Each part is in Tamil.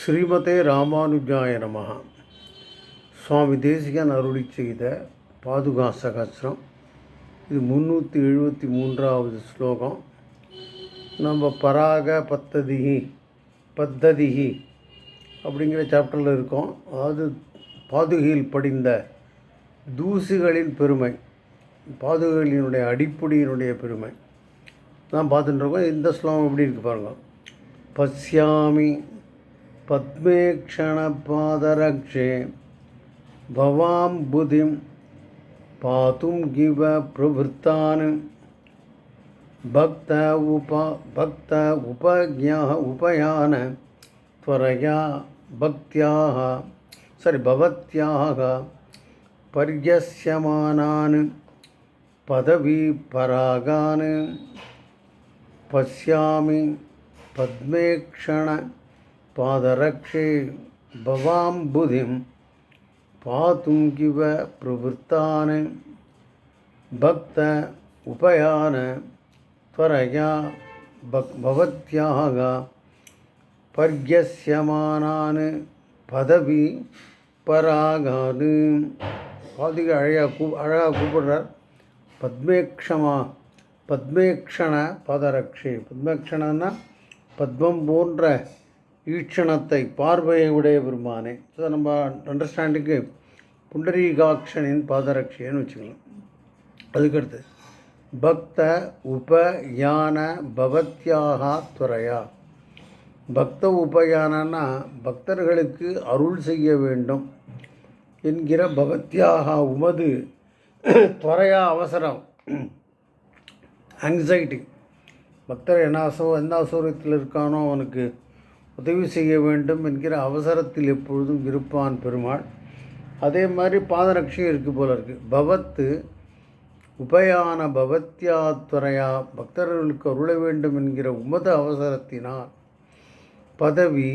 ஸ்ரீமதே ராமானுஜாய நமகா சுவாமி தேசிகன் அருளி செய்த பாதுகா சகசிரம் இது முந்நூற்றி எழுபத்தி மூன்றாவது ஸ்லோகம். நம்ம பராக பத்ததிகி பத்ததிகி அப்படிங்கிற சாப்டரில் இருக்கோம். அதாவது பாதுகையில் படிந்த தூசிகளின் பெருமை பாதுகைகளினுடைய அடிப்படையினுடைய பெருமை. தான் பார்த்துட்டு இருக்கோம். இந்த ஸ்லோகம் எப்படி இருக்கு பாருங்கள் பசியாமி पद्मेक्षणपादरक्षे भवाम्बुधिं पातुं गिव प्रवृत्ता भक्त उप भक्त उपज्ञा उपयान, त्वरया भक्त्याः सारि भवत्याः पर्यस्यमानान् पदवीपरागान् पश्यामि पद्मेक्षण पद्मेक्षणपादरक्षे भवाम्बुधिं पातुं किव प्रवृत्तान् भक्त उपयान त्वरया भक् भवत्याः பர்யஸ்யமானான் பதவி பராகாது பாதிக அழகாக கூ அழகாக கூப்பிடுறார் பத்மேக்ஷமா பத்மேக்ஷண பதரக்ஷி பத்மேக்ஷணன்னா பத்மம் போன்ற ஈட்சணத்தை பார்வையை உடைய பெருமானே. ஸோ நம்ம அண்டர்ஸ்டாண்டிங்கு புண்டரீகாட்சனின் பாதரக்ஷின்னு வச்சுக்கலாம். அதுக்கடுத்து பக்த உப யான பவத்யாக துறையா? பக்த உபயானன்னா பக்தர்களுக்கு அருள் செய்ய வேண்டும் என்கிற பகத்தியாக உமது துறையா அவசரம். ஆங்ஸைட்டி பக்தர் என்ன அசோ எந்த அசௌரியத்தில் இருக்கானோ அவனுக்கு உதவி செய்ய வேண்டும் என்கிற அவசரத்தில் எப்பொழுதும் இருப்பான் பெருமாள். அதே மாதிரி பாதரட்சியும் இருக்குது போல இருக்குது பவத்து உபயான பவத்யா பக்தர்களுக்கு அருள வேண்டும் என்கிற உமது அவசரத்தினால் பதவி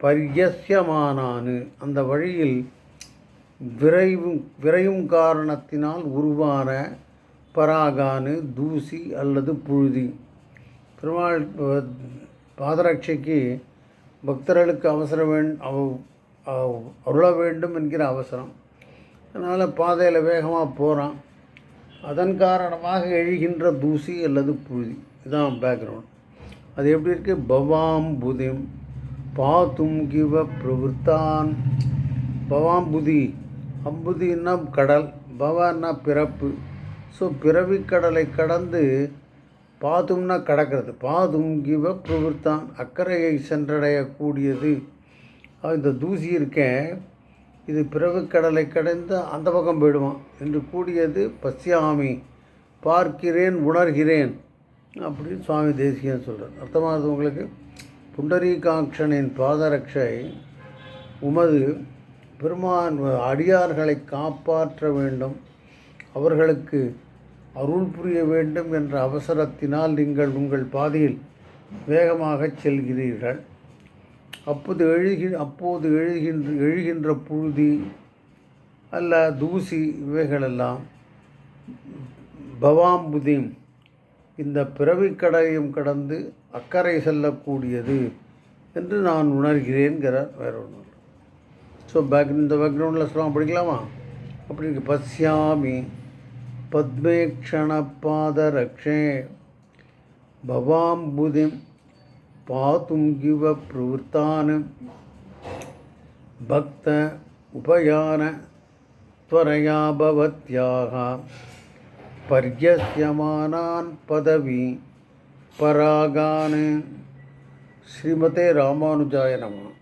பரியசியமானானு அந்த வழியில் விரைவும் விரையும் காரணத்தினால் உருவான பராகானு தூசி அல்லது புழுதி. பெருமாள் பாதரட்சைக்கு பக்தர்களுக்கு அவசரம் வேண் அருள வேண்டும் என்கிற அவசரம். அதனால் பாதையில் வேகமாக போகிறான் அதன் காரணமாக எழுகின்ற தூசி அல்லது புழுதி. இதுதான் பேக்ரவுண்ட் அது எப்படி இருக்குது பவாம்புதிம் பாத்தும் கிவ பிரவృత్తాன் பவாம்புதி அம்புதின்னா கடல். பவான்னா பிறப்பு. ஸோ பிறவி கடலை கடந்து பாதும்னா கடக்கிறது. பாதும் கிவ பிரவృత్తాன் அக்கறையை சென்றடையக்கூடியது இந்த தூசி இருக்கேன் இது பிறவு கடலை கடந்து அந்த பக்கம் போயிடுவான் என்று கூடியது பசியாமி பார்க்கிறேன் உணர்கிறேன் அப்படின்னு சுவாமி தேசிகன் சொல்கிறார் அர்த்தமானது உங்களுக்கு? புண்டரீகாட்சனின் பாதரட்சை உமது பெருமான் அடியார்களை காப்பாற்ற வேண்டும். அவர்களுக்கு அருள் புரிய வேண்டும் என்ற அவசரத்தினால் நீங்கள் உங்கள் பாதையில் வேகமாக செல்கிறீர்கள். அப்போது எழுகி அப்போது எழுகின்ற எழுகின்ற புழுதி அல்ல தூசி இவைகளெல்லாம் பவாம்புதிம். இந்த பிறவிக்கடையும் கடந்து அக்கறை செல்லக்கூடியது என்று நான் உணர்கிறேன்கிறார் வேற ஒன்று ஸோ பேக் இந்த பேக்ரவுண்டில் சொல்லலாம் படிக்கலாமா? அப்படி பசியாமி पद्मेक्षणपादरक्षे भवाम्बुदिं पातुङ्गिव प्रवृत्तान् भक्त उपयान त्वरया भवत्याः पर्यस्यमानान् पदवी परागान् श्रीमते रामानुजाय नमः